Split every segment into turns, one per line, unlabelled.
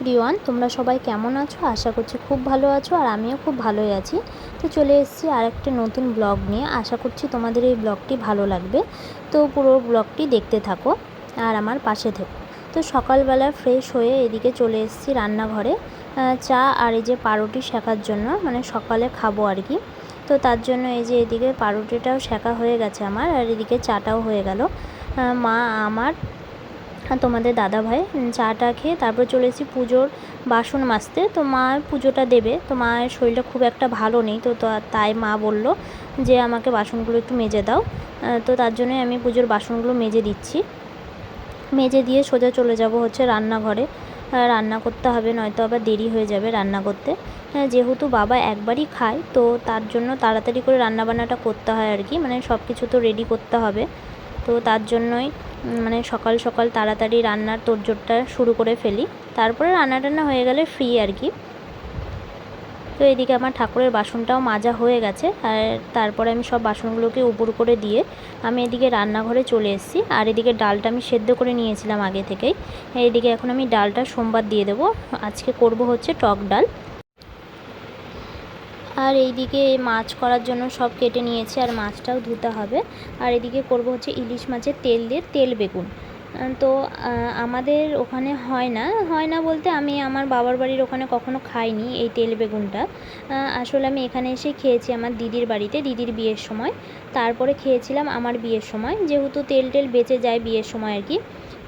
Everyone তোমরা সবাই কেমন আছো? আশা করছি খুব ভালো আছো আর আমিও খুব ভালোই আছি। তো চলে এসেছি আর একটা নতুন ব্লগ নিয়ে। আশা করছি তোমাদের এই ব্লগটি ভালো লাগবে। তো পুরো ব্লগটি দেখতে থাকো আর আমার পাশে থেকো। তো সকালবেলা ফ্রেশ হয়ে এদিকে চলে এসেছি রান্নাঘরে। চা আর এই যে পাউরুটি শেখার জন্য মানে সকালে খাব আর কি। তো তার জন্য এই যে এদিকে পাউরুটিটাও শেখা হয়ে গেছে আমার আর এদিকে চাটাও হয়ে গেল। মা, আমার তোমাদের দাদা ভাই চাটা খেয়ে তারপর চলে এসেছি পুজোর বাসন মাজতে। তো মা পুজোটা দেবে। তো মায়ের শরীরটা খুব একটা ভালো নেই। তো তাই মা বলল যে আমাকে বাসনগুলো একটু মেজে দাও। তো তার জন্যই আমি পুজোর বাসনগুলো মেজে দিচ্ছি। মেজে দিয়ে সোজা চলে যাব হচ্ছে রান্নাঘরে। রান্না করতে হবে, নয়তো আবার দেরি হয়ে যাবে রান্না করতে। যেহেতু বাবা একবারই খায়, তো তার জন্য তাড়াতাড়ি করে রান্নাবান্নাটা করতে হয় আর কি। মানে সব কিছু তো রেডি করতে হবে। তো তার জন্যই মানে সকাল সকাল তাড়াতাড়ি রান্নার তোড়জোড়টা শুরু করে ফেলি। তারপরে রান্না টান্না হয়ে গেলে ফ্রি আর কি। তো এদিকে আমার ঠাকুরের বাসনটাও মাজা হয়ে গেছে আর তারপরে আমি সব বাসনগুলোকে উপর করে দিয়ে আমি এদিকে রান্নাঘরে চলে এসেছি। আর এদিকে ডালটা আমি সেদ্ধ করে নিয়েছিলাম আগে থেকেই। এদিকে এখন আমি ডালটা সোমবার দিয়ে দেবো। আজকে করব হচ্ছে টক ডাল। আর এইদিকে মাছ করার জন্য সব কেটে নিয়েছি আর মাছটাও ধুতে হবে। আর এদিকে করব হচ্ছে ইলিশ মাছের তেল দিয়ে তেল বেগুন। তো আমাদের ওখানে হয় না। হয় না বলতে আমি আমার বাবার বাড়ির ওখানে কখনো খাইনি এই তেল বেগুনটা। আসলে আমি এখানে এসে খেয়েছি আমার দিদির বাড়িতে, দিদির বিয়ের সময়। তারপরে খেয়েছিলাম আমার বিয়ের সময়। যেহেতু তেল টেল বেঁচে যায় বিয়ের সময় আর কি,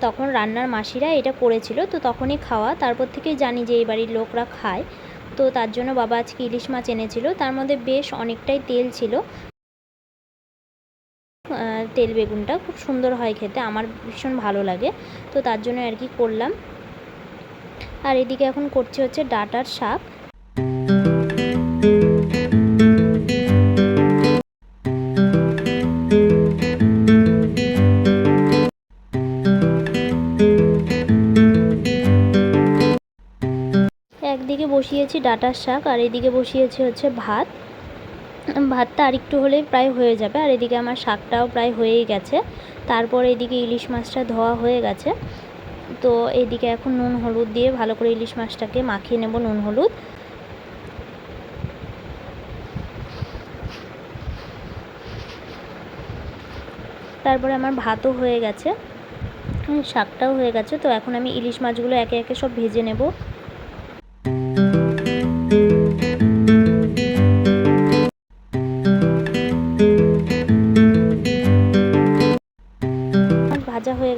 তখন রান্নার মাসিরা এটা করেছিল। তো তখনই খাওয়া। তারপর থেকেই জানি যে এই বাড়ির লোকরা খায়। তো তার জন্য বাবা আজকে ইলিশ মাছ এনেছিল। তার মধ্যে বেশ অনেকটাই তেল ছিল। তেল বেগুনটা খুব সুন্দর হয় খেতে, আমার ভীষণ ভালো লাগে। তো তার জন্য আর কি করলাম। আর এদিকে এখন করছে হচ্ছে ডাটার শাক। একদিকে বসিয়েছি ডাটার শাক, আর এদিকে বসিয়েছি হচ্ছে ভাত। ভাতটা আরেকটু হলেই প্রায় হয়ে যাবে, আর এদিকে আমার শাকটাও প্রায় হয়েই গেছে। তারপর এদিকে ইলিশ মাছটা ধোয়া হয়ে গেছে। তো এদিকে এখন নুন হলুদ দিয়ে ভালো করে ইলিশ মাছটাকে মাখিয়ে নেব নুন হলুদ। তারপরে আমার ভাতও হয়ে গেছে, শাকটাও হয়ে গেছে। তো এখন আমি ইলিশ মাছগুলো একে একে সব ভেজে নেব।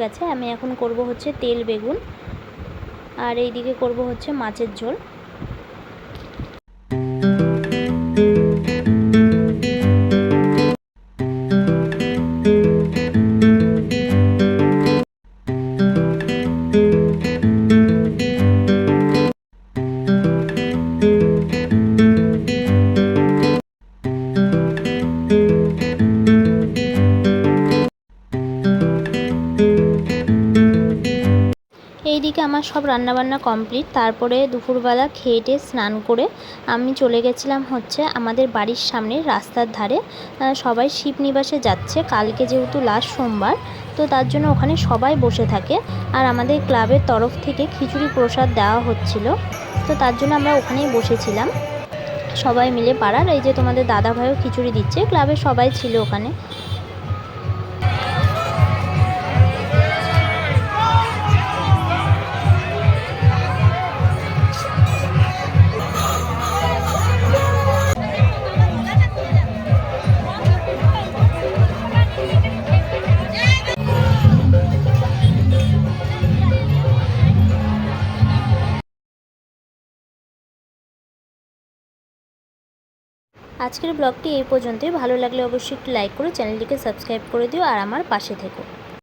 গেছে আমি এখন করব হচ্ছে তেল বেগুন। আর এইদিকে করব হচ্ছে মাছের ঝোল। এইদিকে আমার সব রান্নাবান্না কমপ্লিট। তারপরে দুপুরবেলা খেয়ে টেয়ে স্নান করে আমি চলে গেছিলাম হচ্ছে আমাদের বাড়ির সামনে রাস্তার ধারে। সবাই শিবনিবাসে যাচ্ছে। কালকে যেহেতু লাস্ট সোমবার, তো তার জন্য ওখানে সবাই বসে থাকে। আর আমাদের ক্লাবের তরফ থেকে খিচুড়ি প্রসাদ দেওয়া হচ্ছিল, তো তার জন্য আমরা ওখানেই বসেছিলাম। সবাই মিলে পাড়ার এই যে তোমাদের দাদা ভাইও খিচুড়ি দিচ্ছে ক্লাবে সবাই ছিল ওখানে। আজকের ব্লগটি এই পর্যন্তই। ভালো লাগলে অবশ্যই একটু লাইক করো, চ্যানেলটিকে সাবস্ক্রাইব করে দিও আর আমার পাশে থেকো।